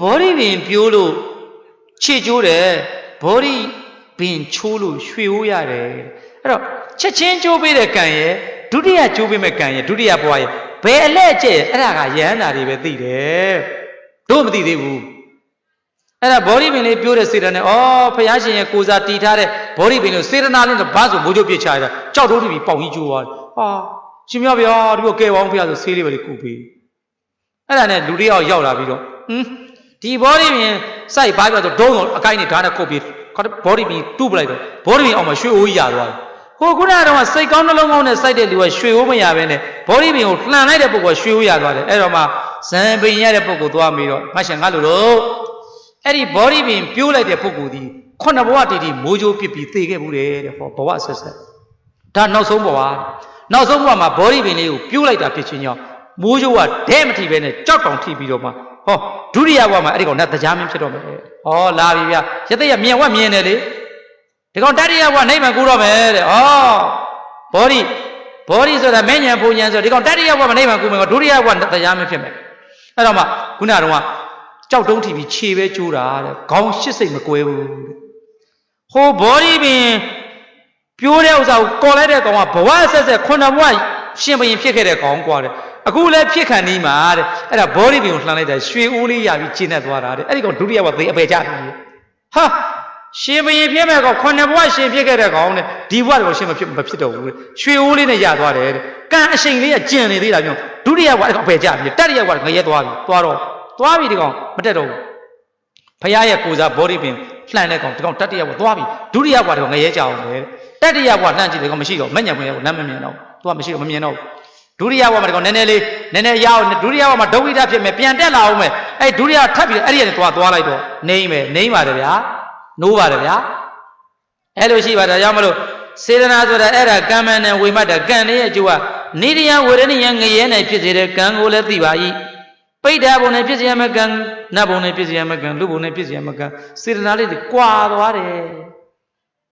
ဘောဓိပင်ပြိုးလို့ခြေကျိုးတယ်ဘောဓိပင်ချိုးလို့ရွှေအိုးရတယ်အဲ့တော့ချက်ချင်းကျိုးပေးတဲ့ကံရဲ့ဒုတိယကျိုးပေးမဲ့ကံရဲ့ဒုတိယဘဝရဲ့ဘယ်အလဲအကျဲ့အဲ့ဒါကယဟန္တာတွေပဲသိတယ်တို့မသိသေးဘူးအဲ့ဒါဘောဓိပင်လေးပြိုးတဲ့စေတနာနဲ့ဩဖယားရှင်ရဲ့ကိုစားတီထားတဲ့ဘောဓိပင်လို့စေတနာလေးတော့ဘာဆိုမိုးချုပ်ပြစ်ချရတာကြောက်တိုးတီပြီးပေါင်ကြီးကျိုးသွားတယ်ဟာရှင်မြတ်ဗျာဒီလိုကဲပါအောင်ဖယားဆိုဆေးလေးပဲလေးကုပေးအဲ့ဒါနဲ့လူတယောက်ရောက်လာပြီးတော့ဟင်း ဒီဘောဓိပြင်စိုက်ပါပြတော့ဒုံးတော့အကိုင်းနဲ့ဓာတ်နဲ့ခုတ်ပြီးခေါင်းဘောဓိပြင်တူးပလိုက်တော့ဘောဓိပြင်အောင်မှာရွှေအိုးကြီးရသွားတယ်ဟိုခုနကတော့စိတ်ကောင်းနှလုံးကောင်းနဲ့စိုက်တဲ့လူကရွှေအိုးမရဘဲနဲ့ဘောဓိပြင်ကိုလှန်လိုက်တဲ့ပုဂ္ဂိုလ်ကရွှေအိုးရသွားတယ်အဲ့တော့မှဇံပင်ရတဲ့ပုဂ္ဂိုလ်သွားပြီးတော့မရှင်ငါလူတို့အဲ့ဒီဘောဓိပြင်ပြိုးလိုက်တဲ့ပုဂ္ဂိုလ်ဒီခုနဘဝတည်တည်မိုးကြိုးပစ်ပြီးသေခဲ့ဘူးတဲ့ဟောဘဝဆက်ဆက်ဒါနောက်ဆုံးဘဝနောက်ဆုံးဘဝမှာဘောဓိပြင်လေးကိုပြိုးလိုက်တာဖြစ်ချင်းကြောင့် မိုးရိုးကဒဲမထီပဲနဲ့ကြောက်တောင်ထီပြီးတော့မှဟောဒုတိယဘဝမှာအဲ့ဒီကောင်ကတရားမင်းဖြစ်တော့မယ်ဟောလာပြီဗျာရသက်ရမြင်ဝက်မြင်တယ်လေဒီကောင်တတိယဘဝနိုင်မှကိုတော့မယ်တဲ့ဟောဘောဓိဘောဓိဆိုတာမဉ္ဇဉ်ဘုံဉ္ဇဉ်ဆိုဒီကောင်တတိယဘဝမှာနိုင်မှကိုမယ်ဒုတိယဘဝတရားမင်းဖြစ်မယ်အဲ့တော့မှခုနကတော့ကြောက်တုံးထီပြီးခြေပဲကျိုးတာတဲ့ခေါင်းရှစ်စိတ်မကွဲဘူးတဲ့ဟိုဘောဓိပင်ပြိုးတဲ့ဥစ္စာကိုကော်လိုက်တဲ့ကောင်ကဘဝဆက်ဆက်ခုနဘဝရှင်ဘရင်ဖြစ်ခဲ့တဲ့ကောင်ကွာတဲ့ အခုလည်းဖြစ်ခံနေမှာတဲ့အဲ့ဒါဘောဓိပင်ကိုလှမ်းလိုက်တာရွှေအိုးလေးရပြီးကျင်းနေသွားတာတဲ့အဲ့ဒီကောင်ဒုတိယဘဝသေအပေကြတယ်ဟာရှင်ဘရင်ဖြစ်မဲ့ကောင်ခုနဘဝရှင်ဖြစ်ခဲ့တဲ့ကောင်တဲ့ဒီဘဝတော့ရှင်မဖြစ်မဖြစ်တော့ဘူးတဲ့ရွှေအိုးလေးနဲ့ရသွားတယ်တဲ့ကံအရှိန်လေးကကျင်နေသေးတာပြောဒုတိယဘဝအဲ့ကောင်အပေကြပြီတတိယဘဝငရဲသွားပြီသွားတော့သွားပြီဒီကောင်မတက်တော့ဘူးဖခင်ရဲ့ကိုစားဘောဓိပင်လှန်တဲ့ကောင်ဒီကောင်တတိယဘဝသွားပြီဒုတိယဘဝတော့ငရဲကြအောင်လေတတိယဘဝလှန်ကြည့်တယ်ကောင်မရှိတော့မညံပွင့်ရဘူးနမ်းမမြင်တော့သူကမရှိတော့မမြင်တော့ ဒုတိယဘဝမှာဒီကောင်နည်းနည်းလေးနည်းနည်းရအောင်ဒုတိယဘဝမှာဒုက္ခိတဖြစ်မယ်ပြန်တက်လာအောင်မယ်အဲ့ဒုတိယထပ်ပြီးအဲ့ဒီကနေသွားသွားလိုက်တော့နေမယ်နေပါတယ်ဗျာနိုးပါတယ်ဗျာအဲ့လိုရှိပါတော့ကြောင့်မလို့စေတနာဆိုတာအဲ့ဒါကံမန်နဲ့ဝေမတ်တာကံလေးရဲ့အကျိုးကနေရိယဝေရဏိယငရဲနဲ့ဖြစ်စေတဲ့ကံကိုလည်းသိပါ၏ပိဋ္ဌာဘုံနဲ့ဖြစ်စေရမယ့်ကံနတ်ဘုံနဲ့ဖြစ်စေရမယ့်ကံလူဘုံနဲ့ဖြစ်စေရမယ့်ကံစေတနာလေးတွေကွာသွားတယ်